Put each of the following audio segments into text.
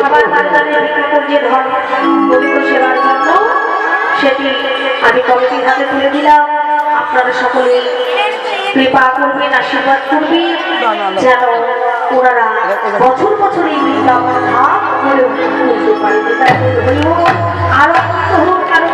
সবার দাঁড়িয়ে দাঁড়িয়ে বিক্রি করিয়ে ধরে পবিত্র সেবার জন্য সেটি আমি কমিটির হাতে তুলে দিলাম। আপনারা সকলে কৃপা আশীর্বাদ করবেন, যেন ওনারা বছর বছর এই বৃন্দাবন আরও কারও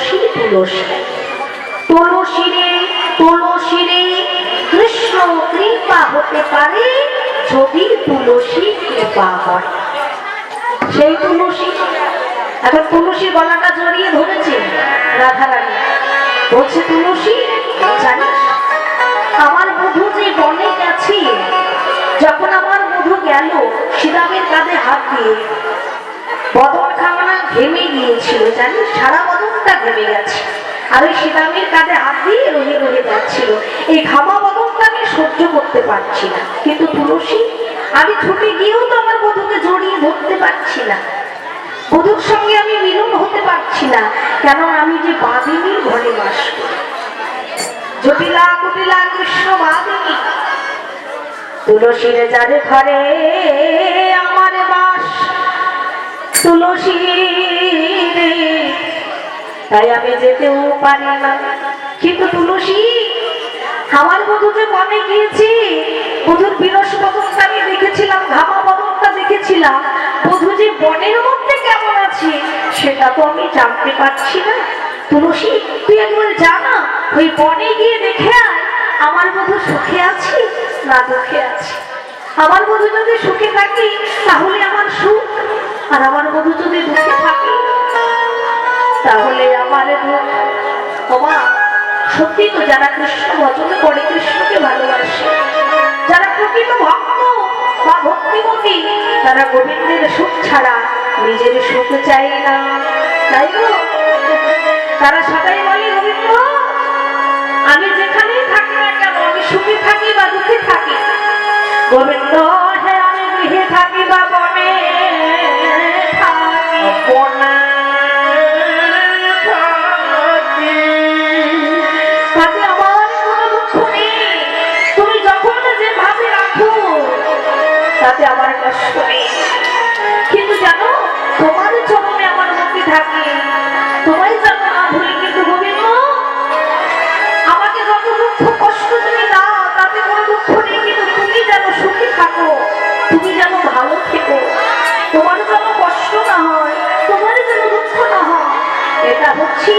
তুলসী তুলসী। তুলসী রে তুলসী রে, কৃষ্ণ কৃপা হতে পারে, যদি তুলসী কৃপা হয়। সেই তুলসী, এখন তুলসী গলাটা জড়িয়ে ধরেছে রাধারানী। বলছে, তুলসী, জানিস, আমার বধু যে বনে গেছে, যখন আমার বধু গেল শ্রীরামের কাঁধে হাত দিয়ে বদন ঘেমে গিয়েছিল জানিস সারা বদনটা ঘেমে গেছে। আর ওই শ্রীরামের কাঁধে হাত দিয়ে রহে রহে যাচ্ছিল। এই ঘামা বদনটা আমি সহ্য করতে পারছি না। কিন্তু তুলসী, আমি ছুটে গিয়েও তো আমার বধূকে জড়িয়ে ধরতে পারছি না। বধূর সঙ্গে আমি মিলন হতে পারছি না। কেন আমি যে বাদিনীর ঘরে বাস করি। জটিলা কুটিলা কৃষ্ণ বাদিনী তুলসীর যারে ঘরে তুলসী তাই আমি যেতেও পারি না। কিন্তু তুলসী আমার বধূ যে বনে গিয়েছি? বধুর বিরস বদনটা আমি দেখেছিলাম, ঘামা বদনটা দেখেছিলাম। বধূ যে বনের মধ্যে কেমন আছে, সেটা তো আমি জানতে পারছি না। তুলসী, তুই একবার জানা, ওই বনে গিয়ে দেখে আয়, আমার বধূ সুখে আছে না দুঃখে আছে? আমার বধূ যদি সুখে থাকে, তাহলে আমার সুখ আর আমার বধূ যদি দুঃখে থাকে, তাহলে আমার দুঃখ সত্যি তো যারা কৃষ্ণ ভজন করে, কৃষ্ণকে ভালোবাসে, যারা প্রকৃত ভক্ত বা ভক্তিমতী, তারা গোবিন্দের সুখ ছাড়া নিজের সুখ চাই না। তাই তো? তারা সবাই বলে, গোবিন্দ, আমি যেখানেই থাকি না কেন, আমি সুখে থাকি বা দুঃখে থাকি? গোবিন্দ হ্যাঁ আমি গৃহে থাকি বা তাতে আমার কষ্ট কিন্তু জানো, তোমার চরণে আমার মুক্তি থাকে। তোমায় জানো না ভুলি কিন্তু গোবিন্দ আমাকে যত দুঃখ কষ্ট তুমি দাও, তাতে কোনো দুঃখ নেই, কিন্তু তুমি যেন সুখী থাকো, তুমি যেন ভালো থেকো। তোমার যেন কষ্ট না হয়, তোমার যেন দুঃখ না হয়, এটা হচ্ছে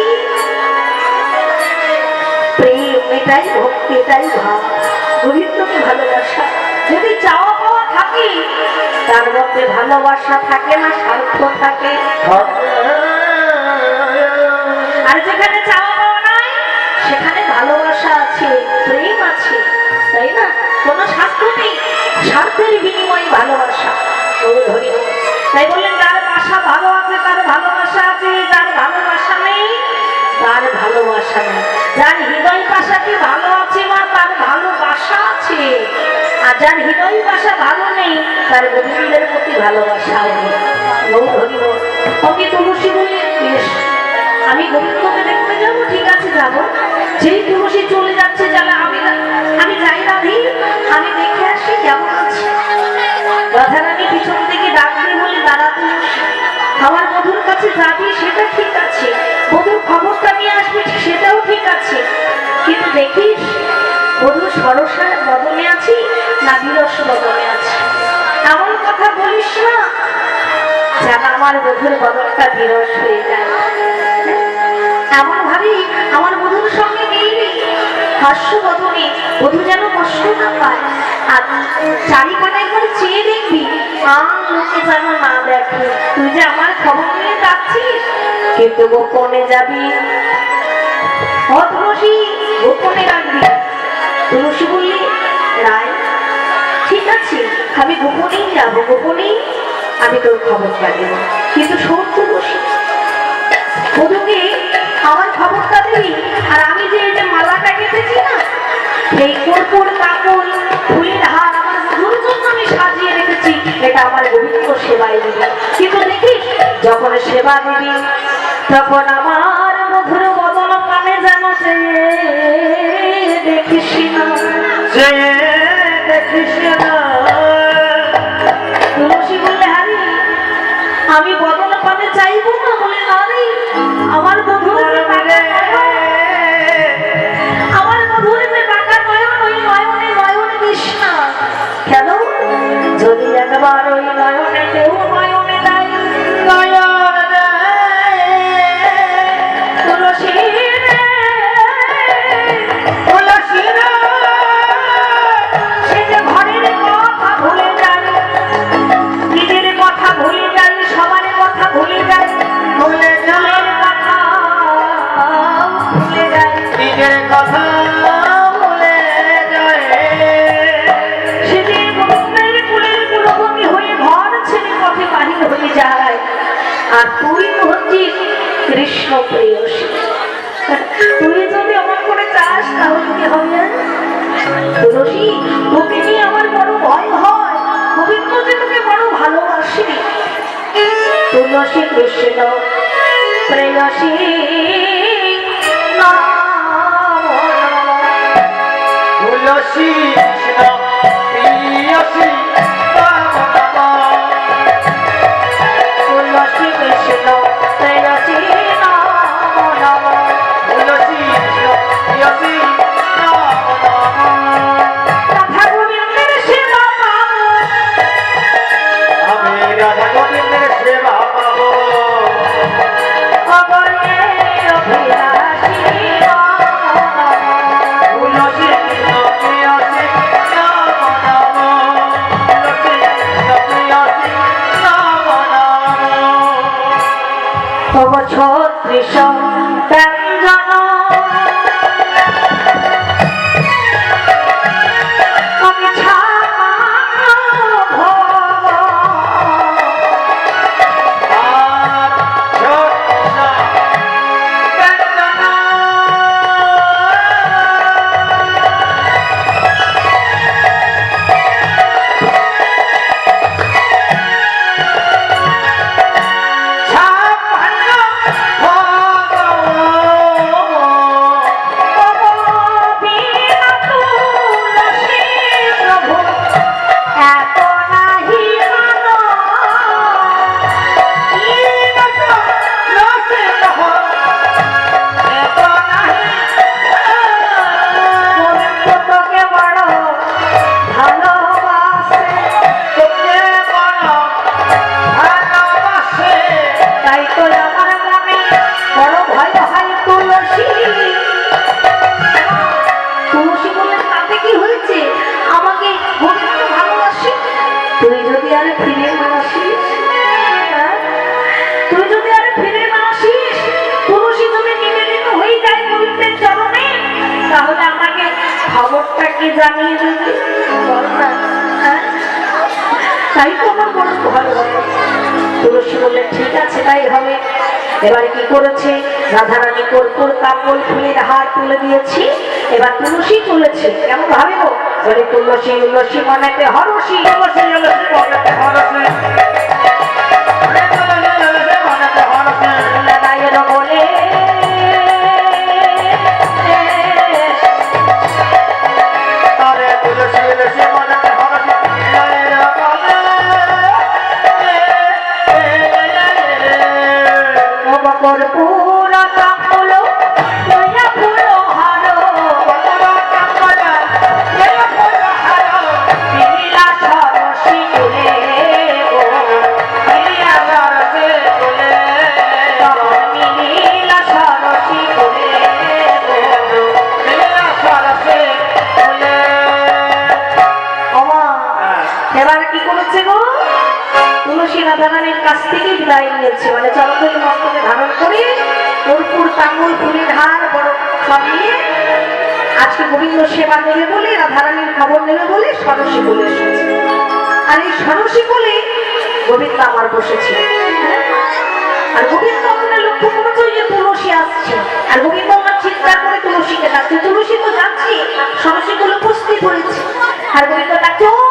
প্রেম, এটাই ভক্তি, এটাই ভাব। গোবিন্দকে ভালোবাসা। যদি চাওয়া থাকে, তার মধ্যে ভালোবাসা থাকে না, স্বার্থ থাকে। আর যেখানে চাওয়া পাওয়া নাই, সেখানে ভালোবাসা আছে, প্রেম আছে, তাই না? কোনো স্বার্থ নেই, স্বার্থের বিনিময়ে ভালোবাসা। তাই বললেন, যার বাসা ভালো আছে, তার ভালোবাসা আছে, যার ভালোবাসা নেই, তার ভালোবাসা নেই। যার হৃদয় পাশাটি ভালো আছে বা তার ভালোবাসা আছে যার হৃদয় ভাষা ভালো নেই, তার গোবিন্দের প্রতি ভালোবাসা। ওকে তুলসী বলে বেশ, আমি গোবিন্দকে দেখতে যাব, ঠিক আছে যাব। যেই তুলসী চলে যাচ্ছে যারা আমি আমি যাই রাধি আমি দেখে আসি কেমন আছে। রাধারানী পিছন থেকে ডাক দিয়ে বলে দাঁড়া তুলসী আমার বধুর কাছে যাবি, সেটা ঠিক আছে। বধুর খবরটা নিয়ে আসবি, সেটাও ঠিক আছে। কিন্তু দেখিস বধু সরসার বদলে আছি না বিরস বদলে আছি? এমন কথা বলিস না যেন আমার বধুর বদলটা বিরস হয়ে যায়। এমন ভাবি আমার বধুর সঙ্গে মিলবি। হাস্য বদনে বধু যেন কষ্ট না পায়। আর চারিখানে একবার চেয়ে দেখবি, আম লোকে যেন না দেখে। তুই যে আমার খবর নিয়ে যাচ্ছিস, কিন্তু গোপনে যাবি। ও গোপনে রাখবি। তুলসী বললি, রায়, ঠিক আছে, আমি গোপনেই যাব, গোপনেই আমি তোর খবরটা দেবো কিন্তু শোন তুলসী বধুকে আমার খবরটা দিবি আর আমি যে যে মালাটা কেটেছি না এই কর্পূর কাপড়, ফুলের হার আমার বধুর জন্য আমি সাজিয়ে রেখেছি, এটা আমার গোবিন্দ সেবায় দিবি। কিন্তু দেখিস, যখন সেবা দিবি, তখন আমার দেখিস না যে দেখিস না। তুলসী বললে হারি আমি বদল পানে চাইব না? বলে নারী আমার বধুর যে আমার বধুর যে টাকা নয়ন ওই নয়নে নয়নে দিস না। কেন? যদি একবার ওই নয়নে কেউ নয়নে প্রেয়সী। তুই যদি আমার করে চাস, তাহলে কি হবে? তুলসী তোকে নিয়ে আমার বড় ভয় হয়। গোবিন্দ যে তোকে বড় ভালোবাসে। তুলসী কৃষ্ণ, প্রেয়সী তুলসী কৃষ্ণ, প্রিয়সী। খবরটা কি জানিয়ে দেবে? তাই তো আমার বড় ভালো তুলসী বললেন ঠিক আছে, তাই হবে। এবারে কি করেছে? রাধারানী কর্পুর কাপড় ফুলের হার তুলে দিয়েছি। এবার তুলসী তুলেছে। কেমন ভাবে বলে, তুলসী তুলসী, মনেতে হরসী রাধারানীর কাছ থেকে বিদায় নিয়েছে। মানে চরণধরি মস্তকে ধারণ করে কর্পূর তাঙ্গুল ফুলের হার বড় সব নিয়ে আজকে গোবিন্দ সেবা নেবে বলে, রাধারানীর খবর নেবে বলে সরসী বলে এসেছে। আর এই সরসী বলে গোবিন্দ আমার বসেছে? আর গোবিন্দ আপনার লক্ষ্য করেছে যে তুলসী আসছে। আর গোবিন্দ আমার চিৎকার করে তুলসীকে ডাকছে। তুলসী তো যাচ্ছে সরসী গুলো উপস্থিত হয়েছে। আর গোবিন্দ ডাকছে, ও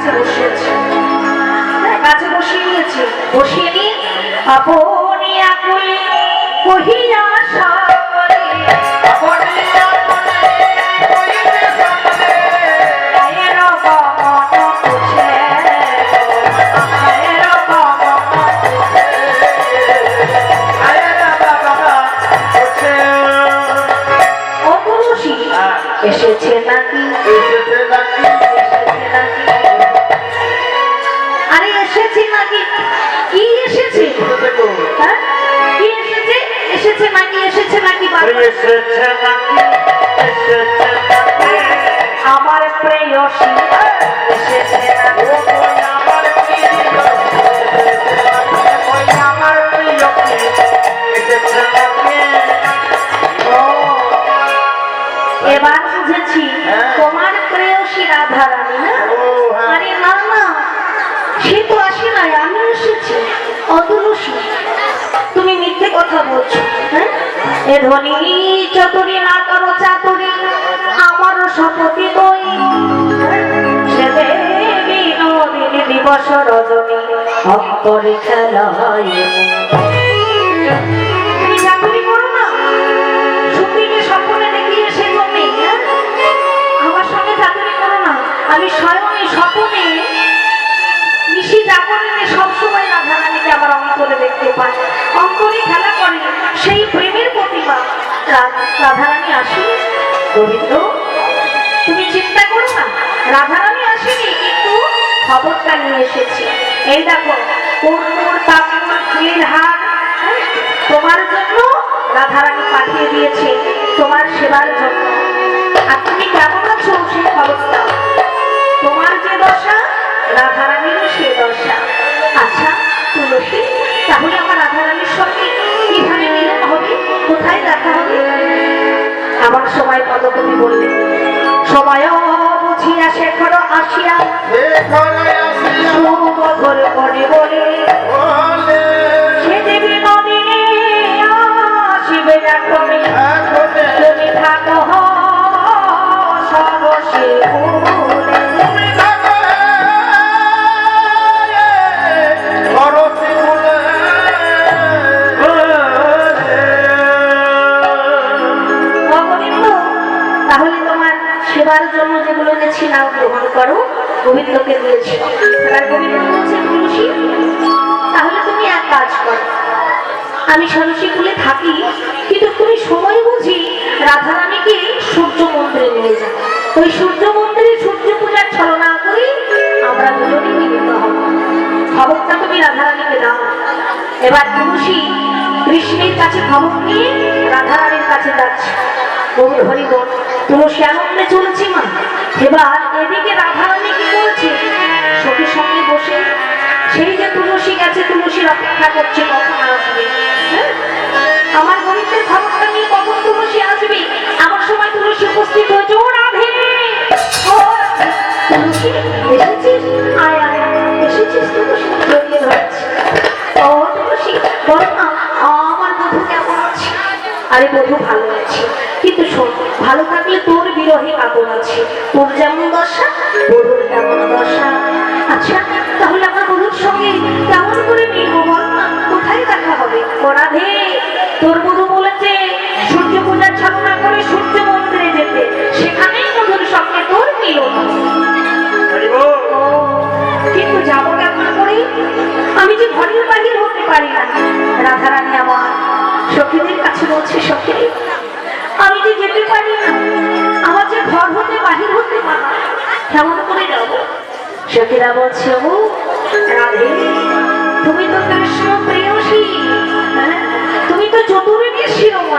কাছে বসিয়েছে। হ্যাঁ, কাছে বসিয়ে নিয়েছে বসিয়ে নিয়ে আপনি আকুলি কহিয়া সকলে হ্যাঁ? কি এসেছে এসেছে নাকি এসেছে নাকি বাবা? আমার প্রেয়সী এসেছে নাকি আমার ও এবার বুঝেছি হ্যাঁ। তোমার প্রেয়সী রাধা রানী না হ্যাঁ। আরে না না সে তো আসে নাই আমি এসেছি মিথ্যে কথা বলছো হ্যাঁ? এ ধ্বনি চতুরি না করো চাতুরি আমার শপথি নদিনী দিবস রজনী, অন্তরে হ্যাঁ? আমি স্বয়ং স্বপ্নে নিশি জাগরণে সবসময় রাধা আমার অন্তরে দেখতে পাই অন্তরে খেলা করে সেই প্রেমের প্রতিমা। রা- রাধা রানী আসেনি। গোবিন্দ তুমি চিন্তা করো না। রাধা রানী আসেনি কিন্তু খবরটা নিয়ে এসেছি। এই দেখো কোমর তাপর ফুলের হার হ্যাঁ, তোমার জন্য রাধা রানী পাঠিয়ে দিয়েছে তোমার সেবার জন্য। আর তুমি কেমন আছো সেই খবরটা? তোমার যে দশা রাধা রানীরও সে দশা। আচ্ছা তুলসী তাহলে আমার রাধা রানীর সঙ্গে কীভাবে মিলন হবে? কোথায় দেখা হবে? এমন সময় কত তুমি বললে সময় বুঝিয়া শেখর আসিয়া সুমধুর করে বলে আমি সরসী কুলে থাকি, কিন্তু তুমি সময় বুঝি রাধারানীকে সূর্য মন্দিরে নিয়ে যাও ওই সূর্য মন্দিরে সূর্য পূজার ছলনা করি, আমরা দুজনেই মিলিত হব। খবরটা তুমি রাধারানীকে দাও। এবার তুলসী কৃষ্ণের কাছে খবর নিয়ে রাধারানীর কাছে যাচ্ছে। বহু হরি বল, তুলসী আনন্দে চলেছে মা। এবার এদিকে রাধারানী কি করছে সখীর সঙ্গে বসে, সেই যে তুলসী গেছে তুলসীর অপেক্ষা করছে, কখন আসবে? আমার গরিবদের খবরটা নিয়ে কখন তুলসী আসবে? আমার সময় তুলসী উপস্থিত হয়েছে। ও রাধে! এসেছিস? এসেছিস আমার কেমন আছে? আরে ভালো আছে। কিন্তু শোন, ভালো থাকলে তোর বিরহে কাপড় আছে। তোর যেমন দশা, বধুর তেমন দশা। কিন্তু যাব কেমন করে? আমি যে ঘরের বাহির হতে পারি না। রাধারানী আমার সখীদের কাছে বলছে সখী আমি যে যেতে পারি না আমার যে ঘর হতে বাহির হতে পারি কেমন করে যাব? সখীরা বলছে ও রাধে তুমি তো কৃষ্ণ প্রেয়সী হ্যাঁ? তুমি তো চতুর্বেদী শিরোমণি।